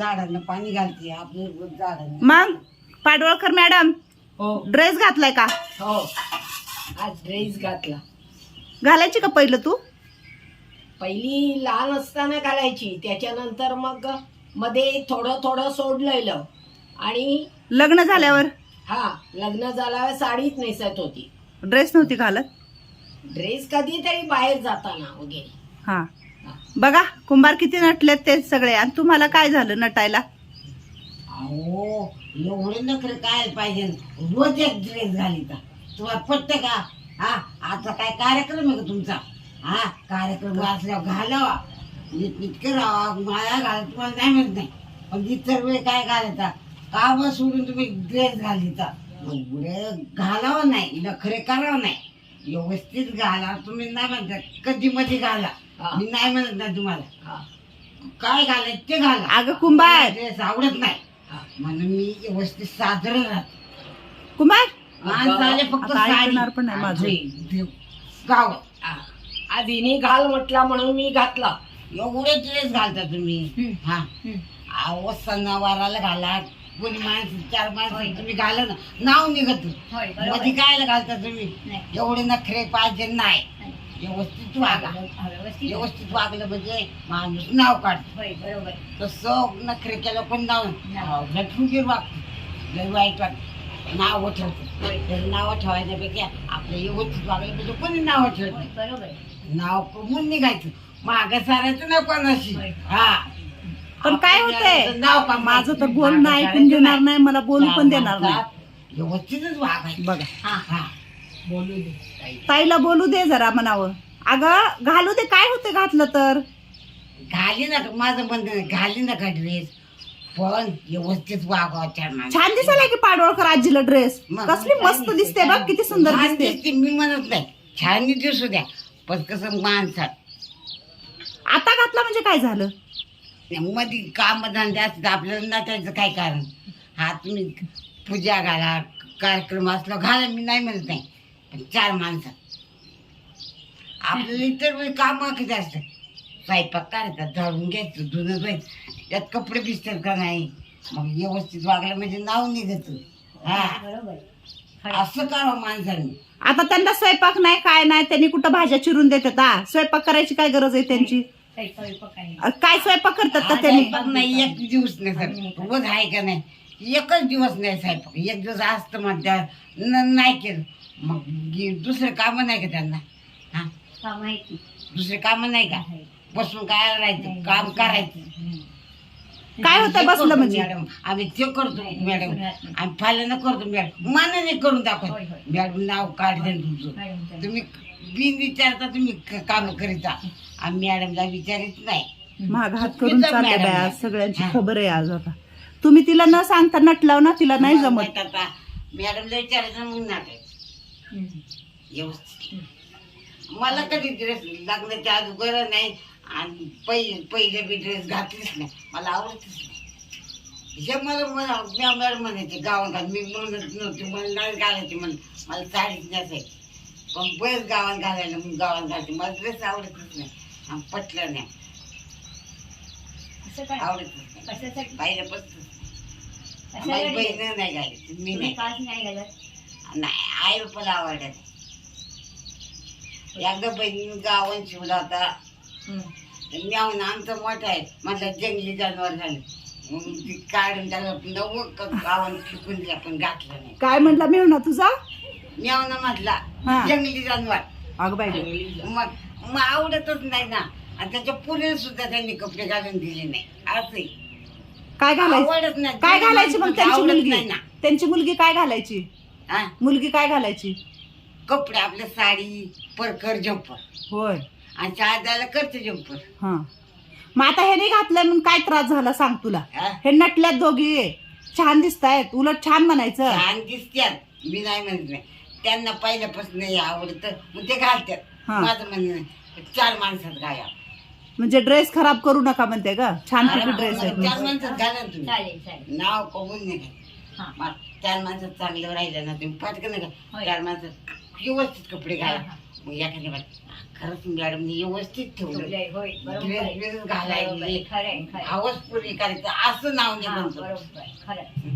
झाडांना पाणी घालते आपले झाडांना. मग? पाडवळकर मॅडम हो. ड्रेस घातलाय का? हो. आज ड्रेस घातला. घालायची का पहिलं तू? पहिली लहान असताना घालायची त्याच्यानंतर मग मध्ये थोडं थोडं सोडलेलं. आणि लग्न झाल्यावर? हा लग्न झाल्यावर साडीच नेसत होती. ड्रेस नव्हती घालत? ड्रेस कधीतरी बाहेर जाताना वगैरे. हा हा. बघा कुंभार किती नटलेत ते सगळे. आणि तुम्हाला काय झालं नटायला? अहो एवढे नखरे काय पाहिजे? रोज एक ड्रेस घालीता तुम्हाला पटतं का? हा आता काय कार्यक्रम आहे का तुमचा? हा कार्यक्रम असल्यावर घालावा. नीट राहा माया घाल तुम्हाला नाही म्हणत नाही. पण इतर वेळ काय घालायचा? काम सोडून तुम्ही ड्रेस घालिता. एवढे घालावं नाही नखरे करावं नाही. व्यवस्थित घाला. तुम्ही नाही म्हणता कधी मध्ये घाला. हा. मी नाही म्हणत नाही तुम्हाला. हा, काय घालायचं ते घाला. अगं कुंभार. ड्रेस आवडत नाही. हा. म्हणून मी व्यवस्थित सादर राहत. कुंभार. माणसाले फक्त आता साडी. ऐकणार पण नाही माझं. आणि गाव. हा. आज हिने घाल म्हटला म्हणून मी घातला. एवढे ड्रेस घालता तुम्ही. हम्म. हा. हम्म. अहो सणावाराला घाला. कोणी माणसं चार माणसं तुम्ही घाला ना नाव निघत मध्ये काय घालता तुम्ही? एवढे नखरे पाहिजे नाही. व्यवस्थित वागा. व्यवस्थित. वागलं म्हणजे माणूस नाव काढतो. तसं नखरे केलं पण नाव नटफुगीर वागतो. लय वाईट वाटत नाव ठेवतो. तर नाव ठेवायच्यापेक्षा आपलं व्यवस्थित वागलं म्हणजे कोणी नाव ठेवत नाव कमवून निघायचं. माग सारायचं नाही कोणाशी? हा. पण काय होतंय? माझं तर बोलणं ऐकून देणार नाही. मला बोलू पण देणार नाही. व्यवस्थितच वागायचं बघा. हा हा. बोलू दे ताईला बोलू दे जरा म्हणावं अगं घालू दे काय होते घातलं तर? घाली ना माझं म्हणणं आहे, घाली ना का ड्रेस पण व्यवस्थित वागावं. छान दिसायला की पाडवळकर आजीला ड्रेस मग कसली मस्त दिसते बघ किती सुंदर छान दिसते. दिसते, मी म्हणत नाही. छान दिसू द्या पण कसं माणसात. आता घातला म्हणजे काय झालं? मध्ये काम धंदे असतात आपल्याला नटायचं काय कारण? हा तुम्ही पूजा घाला कार्यक्रम असला घाला मी नाही म्हणत नाही. पण चार माणसात आपल्याला इतर वेळी काम किती असतात? स्वयंपाक करायचा झाडून घ्यायचं धुणं धुवायचं त्यात कपडे भिजतात का नाही? मग व्यवस्थित वागलं म्हणजे नाव निघत हा. असं करावं माणसांनी. आता त्यांना स्वयंपाक नाही काय नाही त्यांनी कुठं भाज्या चिरून देतात हा. स्वयंपाक करायची काय गरज आहे त्यांची? काय स्वयंपाक करतात का त्यांनी? स्वयंपाक नाही एक दिवस नाही सर रोज आहे का नाही? एकच दिवस नाही स्वयंपाक एक दिवस असतं म्हणतात न- नाही केलं. मग गे- दुसरं काम नाही का त्यांना? हा? दुसरे काम नाही का? बसून काय राहायचं? काम करायचं. काय होतं बसलं म्हणजे? मॅडम. आम्ही ते करतो मॅडम. आम्ही फाल्यानं करतो मॅडम. मानाने करून दाखवतो. मॅडम नाव काढते तुमचं. तुम्ही बिन विचारता तुम्ही काम करीता. आम्ही मॅडमला विचारित नाही. माग हात करून चुकीचं चालले बाय आहे. सगळ्यांची हा. खबर आहे आज आता. तुम्ही तिला न सांगता नटलाव ना तिला नाही जमत. मॅडमला विचारायचं मग नाटायचं व्यवस्थित. मला कधी ड्रेस लग्नाच्या अगोदर नाही आणि पहिले पहिले बी ड्रेस घातलीच नाही. मला आवडतच नाही. हे मला मला मी आम्हाला म्हणायचे गावात मी म्हणत नव्हते मला नाही घालायचे म्हण मला साडीच नसायची पण बरेच गावात घालायला मग गावात घालते. मला ड्रेस आवडतच नाही. आणि पटलं नाही. आवडतच नाही पहिल्यापासून माझी बहीण नाही मी नाही. नाही आई पण आवडत एकदा बहिणी गावात शिवला होता. म्यावून आमचं मोठं आहे. म्हटलं जंगली जनावर झालं. मग ती काढून त्याला नव गावात शिकून ते आपण घातलं नाही. काय म्हटला मेवना तुझा? म्यावना म्हटला हा. जंगली जनावर. अग बाई. मग मग आवडतच नाही ना. आणि त्याच्या पुढे सुद्धा त्यांनी कपडे घालून दिले नाही. असंही काय घालायचं? आवडत नाही. काय घालायची मग त्यांची आवडत मुलगी? नाही ना. त्यांची मुलगी काय घालायची? हा मुलगी काय घालायची? कपडे आपल्या साडी परकर जंपर होय. आणि द्यायला करते जंपर हा. मग आता हे नाही घातलंय म्हणून काय त्रास झाला सांग तुला? हा? हे नटल्यात दोघी. छान दिसतायत. उलट छान म्हणायचं. छान दिसत्यात. मी नाही म्हणत नाही. त्यांना पहिल्यापासून आवडत. मग ते घालतात हा. माझं म्हणणं नाही. चार माणसात घाला म्हणजे ड्रेस खराब करू नका म्हणते का छान पैकी ड्रेस चार आहे माणसात घाला ना तुम्ही. नाव कमवून नाही घाला. मग चार माणसात चांगलं राहिलं ना तुम्ही पटकन नका चार माणसात व्यवस्थित कपडे घाला. मग एखाद्या बाई, खरंच मॅडमने व्यवस्थित ठेवलं. ठेवलंय, होय बरोबर ड्रेस आहे. बिरेस बरोबर आहे, घालायचे खरंय, खरंय. हवस पुरी करायचं असं नाव हा, निघन तुमचं. बरोबर खरं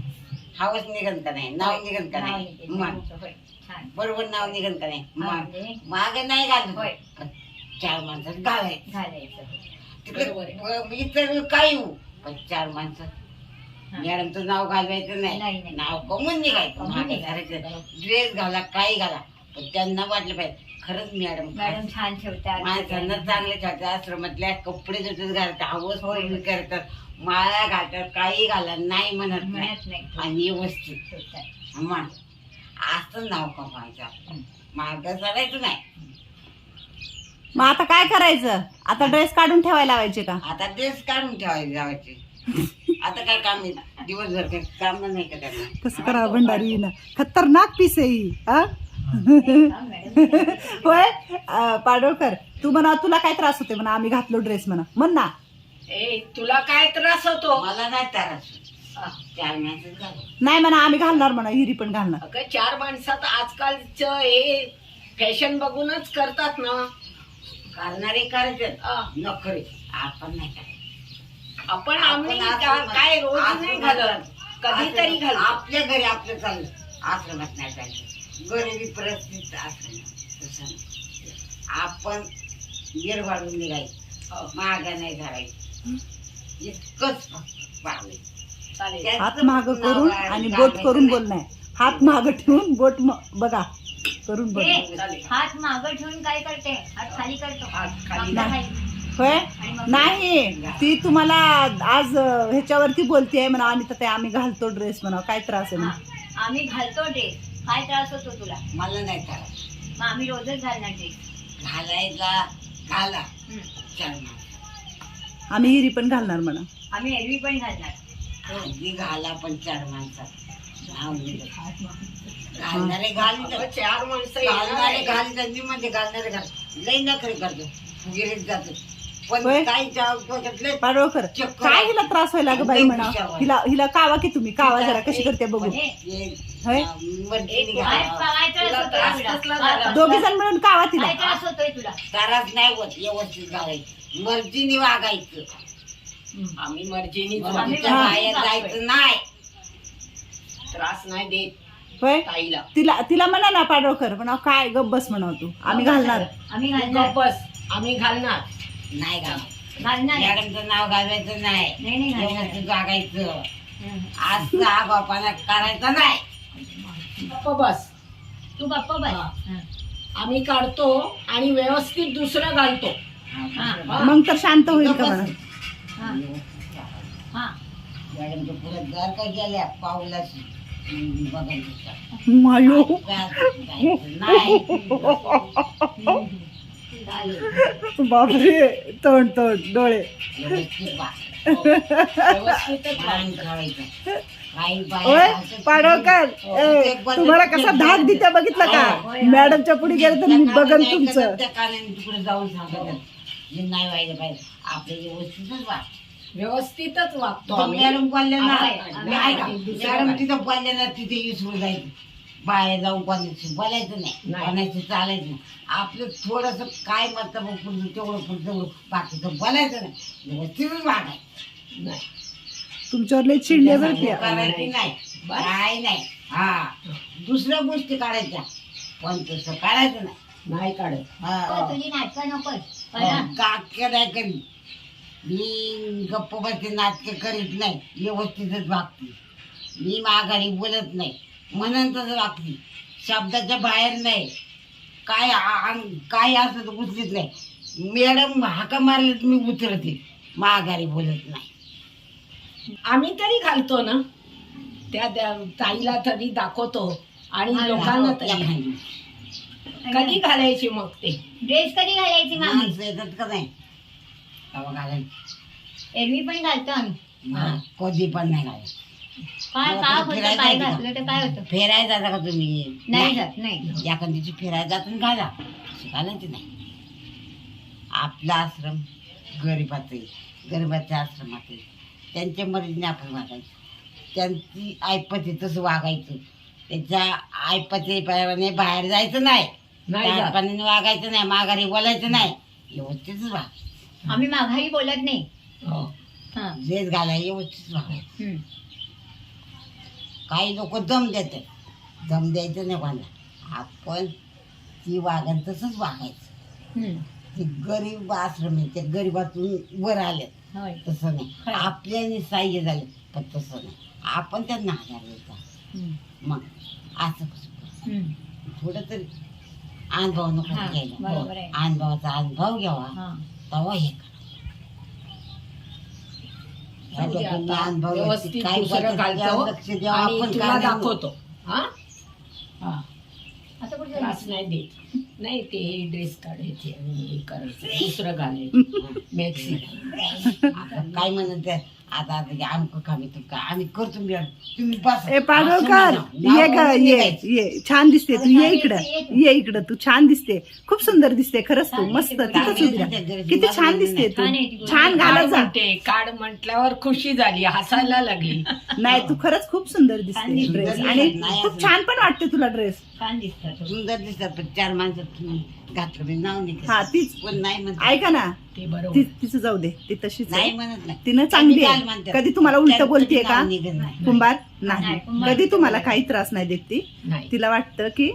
हवस निघन का नाही? नाव निघन का नाव नाही? निघेल, मग तुमचं, होय. छान. बरोबर नाव निघन का नाही? हा, मग म्हणजे? मागे नाही घालत होय. पण चार माणसात घालायचं घालायचं बरोबर आहे. ब- इतर काही हो पण चार माणसं. हा. मॅडमचं नाव घालवायचं नाही, नाही नाही. नाव कमून निघायचं. कमवून मागे निघायचं. घालायचं ड्रेस घाला काही घाला. पण त्यांना वाटलं पाहिजे. खरंच मॅडम मॅडम छान ठेवतात माणसांना चांगले ठेवतात आश्रमातल्या कपडे जसे घालतात. हवस होय. पूर्ण करतात. माळा घालतात. काही घाला नाही म्हणत नाही. म्हणत नाही. आणि व्यवस्थित ठेवतात. मग असं नाव कमायचं. आपण मार्ग सरायचं नाही. मग आता काय करायचं? आता ड्रेस काढून ठेवायला लावायचे का? आता ड्रेस काढून ठेवायचे आता काय काम आहे दिवसभर काय काम नाही का त्यांना कसं करा भंडारी ना खतरनाक पीस आहे ही, हा? हा. होय? अं, पाडोळकर तू म्हणा तुला काय त्रास होते म्हणा आम्ही घातलो ड्रेस म्हणा. म्हण ना. ए तुला काय त्रास होतो? मला नाही त्रास हा. चार माणसं झालं. नाही म्हणा आम्ही घालणार म्हणा हिरी पण घालणार. अगं चार माणसात आजकालच हे फॅशन बघूनच करतात ना. करणारे करायचे हा. नखरे. आपण नाही करायचं आपण आम्ही काय रोज नाही घालत. कधीतरी घालतो. आपल्या घरी आपलं चाललं. आश्रमात नाही चाललं गरिबी परिस्थिती नाही. आपण गिर वाढून निघायचं मागा नाही धरायचं. इतकंच फक्त चालेल. हात माग करून आणि बोट करून बोल नाही हात माग ठेवून बोट बघा. करून चालेल हात मागं ठेवून काय करते? हात खाली करतो. हात खाली मागं नाही. खाली. होय? नाही. ती तुम्हाला आज अं, ह्याच्यावरती बोलतीये म्हणा आणि तर ते आम्ही घालतो ड्रेस म्हणा काय त्रास आहे हा. म्हणा आम्ही घालतो ड्रेस काय त्रास होतो तुला? मला नाही करायचं मग आम्ही रोजच घालणार ड्रेस घालायचा घाला. आम्ही हिरी पण घालणार म्हणा. आम्ही एरवी पण घालणार. हल्ली घाला पण चार माणसात. घालणारे अगं, चार माणसं घालणारे येणार आहे. घालित मी म्हणजे घालणारे घाल. लई नखरे करतो. गिरीत जातो. पण होय? डोक्यातले पाडोळकर चक्कर. काय हिला त्रास व्हायला ग बाई म्हणा. हिला हिला कावा की तुम्ही? कावा जरा कशी करते बघू. हे, होय? काय घाला. काय काय-? दोघी जण मिळून कावा तिला. काय त्रास होतोय तुला. त्रास नाही होत व्यवस्थित घालायचं. मर्जीने वागायचं. आम्ही मर्जीनी जायचं नाही. त्रास नाही देत होय? ताईला. तिला तिला म्हणा ना पाडोळकर म्हणा काय गप बस म्हणा तू. आम्ही घालणार. आम्ही घालणार. बस. आम्ही घालणार. नाही घाला घालणार. मॅडमचं नाव नाही. नाही घालणार. हं. आज करायचा नाही. गप्प बस. तू हा. आम्ही काढतो आणि व्यवस्थित दुसरं घालतो. हा. मग तर शांत होईल का म्हणा हा. हा. मॅडमच्या पुढे जर का गेल्या पाऊलाच. मायो. बापरे तोंड तोंड डोळे. पाडवकर तुम्हाला कसा धाक दिता बघितलं का? मॅडमच्या पुढे गेलं तर मी बघन तुमचं. जाऊन सांगत नाही व्हायला पाहिजे. आपल्या व्यवस्थितच व्यवस्थितच वागतो आम्ही. मॅडम बोलले ना आहे, नाही आहे. का? मॅडम तिथं बोलले ना तिथे विसरून जायचं बाहेर जाऊन बोलायचं बोलायचं नाही. नाही. बोलायचं चालायचं नाही. आपलं थोडस काय मत पुढचं तेवढं पुढचं तेवढं बाकीचं बोलायचं नाही. व्यवस्थितच वागायचं नाही. तुमच्यावर लय चिडले बरं हे त्या करायची नाही. काय नाही. हा. दुसऱ्या गोष्टी काढायच्या. पण तसं काढायचं नाही. नाही काढत. हा. हो, तुझी नाटकं कळलं? काटके नाही करीत. मी गप्प बसते नाटके करीत नाही व्यवस्थितच वागते. मी माघारी बोलत नाही म्हणून तसं वागते. शब्दाच्या बाहेर नाही. काय काय असं तर उचलीत नाही. मॅडम हाका मारले मी उतरते. माघारी बोलत नाही. आम्ही तरी घालतो ना. त्या त्या ताईला तरी दाखवतो आणि लोकांना तरी. कधी घालायची मग ते? ड्रेस कधी घालायची माणसं येतात का नाही? घालायचं. एरवी पण घालतो आम्ही. हा, कधी पण नाही घालायचं काय मला काय कुठं होतं? फिरायला काय जायचं घातलं तर काय होतं? फिरायला जाता का तुम्ही? नाही जात नाही. या कंदीची फिरायला जातून घाला. घालायची नाही. आपला आश्रम गरिबाचं आहे. गरिबाच्या आश्रमात आहे. त्यांच्या मर्जीने आपण वागायचं. त्यांची ऐपत तसं वागायचं. त्यांच्या ऐपते प्रमाणे बाहेर जायचं नाही. नाही जात. पाण्याने वागायचं नाही माघारी बोलायचं नाही. व्यवस्थितच वाग. आम्ही माघारी बोलत नाही हो. हा ड्रेस घालाय व्यवस्थित वागायचं हम्म. काही लोक दम देते दम द्यायचं नाही कोणाला आपण ती वागण तसंच वागायचं हम्म. ते गरीब आश्रम आहे ते गरीबातून वर आले होय तसं नाही खरं. आपल्याने सहाय्य झाले पण तसं नाही आपण त्यांना आधार द्यायचा हम्म. मग असं कसं हम्म. थोडं तरी अनुभव नको हा, घ्यायला बरोबर आहे. अनुभवाचा अनुभव घ्यावा हा. तेव्हा हे व्यवस्थित दुसरं घालतो आणि तुला. दाखवतो. हा? हा. आता कुठे त्रास नाही देत. नाही ते ड्रेस काढायचे आणि हे करायचं. दुसरं घालायचं मॅक्सी काय म्हणत आता आमक कामी तू का? आम्ही करतो मी तुम्ही बस. ए पाडवकर ये ग ये ये. छान दिसते तू. ये इकडं. ये इकडं. तू. छान दिसते. खूप सुंदर दिसते खरंच तू. मस्त. तिथंच. किती छान दिसते तू. छान घालत जा. म्हणते. काढ म्हटल्यावर खुशी झाली. हसायला लागली. नाही तू खरंच खूप सुंदर दिसते. ड्रेस. आणि खूप. छान पण वाटते तुला ड्रेस. छान दिसतात सुंदर दिसतात पण चार माणसं घातलं मी नाव नाही हा तीच. पण नाही म्हणत. ऐका ना. ते बरोबर. ती तिचं जाऊ दे. ती तशीच नाही आहे म्हणत नाही. तिनं चांगली आहे. कधी तुम्हाला उलट बोलतेय का? कुंभार? नाही. कधी. तुम्हाला काही त्रास नाही देत ती? तिला वाटतं की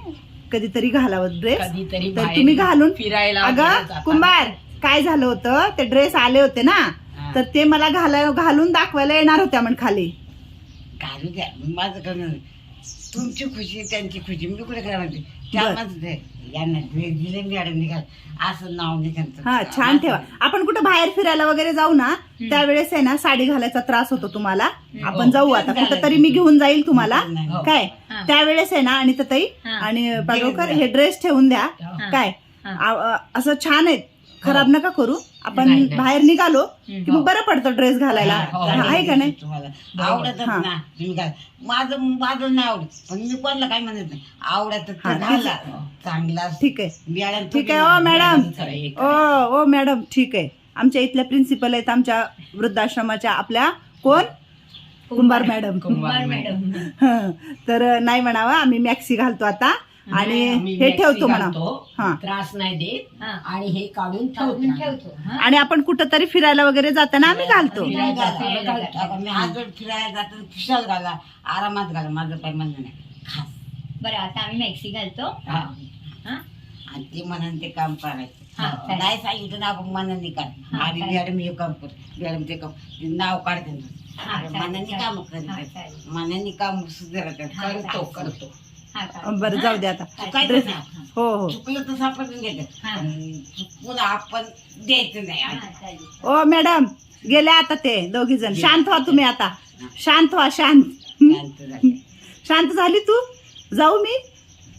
कधीतरी घालावं ड्रेस तर तुम्ही घालून फिरायला अगं. कुंभार काय झालं होतं? ते ड्रेस आले होते ना. तर ते मला घाला घालून दाखवायला येणार होत्या म्हण खाली. घालू द्या. माझं. तुमची खुशी त्यांची खुशी. मी कुठे काय म्हणते चार बरं. माणसं ते यांना ड्रेस दिले मॅडम निघाल असं नाव निघाल हा छान ठेवा. आपण कुठं बाहेर फिरायला वगैरे जाऊ ना त्यावेळेस आहे ना साडी घालायचा त्रास होतो तुम्हाला. आपण हो. जाऊ आता. कुठं तरी मी घेऊन जाईल तुम्हाला. नाही. काय? हा. त्यावेळेस आहे ना आणि ताई हा. आणि पाडवकर हे ड्रेस ठेवून द्या. हा. काय? हा. असं छान आहे. खराब नका करू. आपण. बाहेर निघालो. की मग बरं पडतं ड्रेस घालायला. हो. हा, आहे का नाही? तुम्हाला आवडतच हा. ना तुम्ही घाल माझं माझं नाही आवडत. पण मी कोणाला काय म्हणत नाही. आवडत हा, चांगला ठीक आहे. ठीक आहे ओ मॅडम. ओ ओ मॅडम ठीक आहे. आमच्या इथल्या प्रिन्सिपल आहेत आमच्या वृद्धाश्रमाच्या आपल्या कोण? कुंभार मॅडम कुंभार मॅडम हं. तर नाही म्हणावं आम्ही मॅक्सी घालतो आता. आणि आम्ही हे ठेवतो म्हणा घालतो, हा. त्रास नाही देत हा. आणि हे काढून ठेवून ठेवतो ठेवतो हा. आणि आपण कुठं तरी फिरायला वगैरे जाताना आम्ही घालतो फिरायला जातो. जातो. आता मी हात जोड फिरायला जातो खुशाल घाला आरामात घाला माझं काही म्हणणं नाही खास बरं आता आम्ही मॅक्सी घालतो हा. हा आणि ते मनाने ते काम करायचं हा, चालेल. नाही सांगितलं ना आपण मनाने कर हा, आणि चालेल. मॅडम हे काम कर मॅडम ते काम ते नाव काढते हा, चालेल, मनाने चालेल. काम हा, करतात चालेल. मनाने काम सुधारतात हा, करतो चालेल. करतो. बरं जाऊ दे आता. ड्रेस? हो हो. चुकलं तर सापडून घेतात हा. पण चुकून आपण द्यायचं नाही हा, चालेल. ओ मॅडम गेले आता ते दोघी जण. शांत व्हा तुम्ही आता. शांत व्हा शांत. शांत झाली तू? जाऊ मी?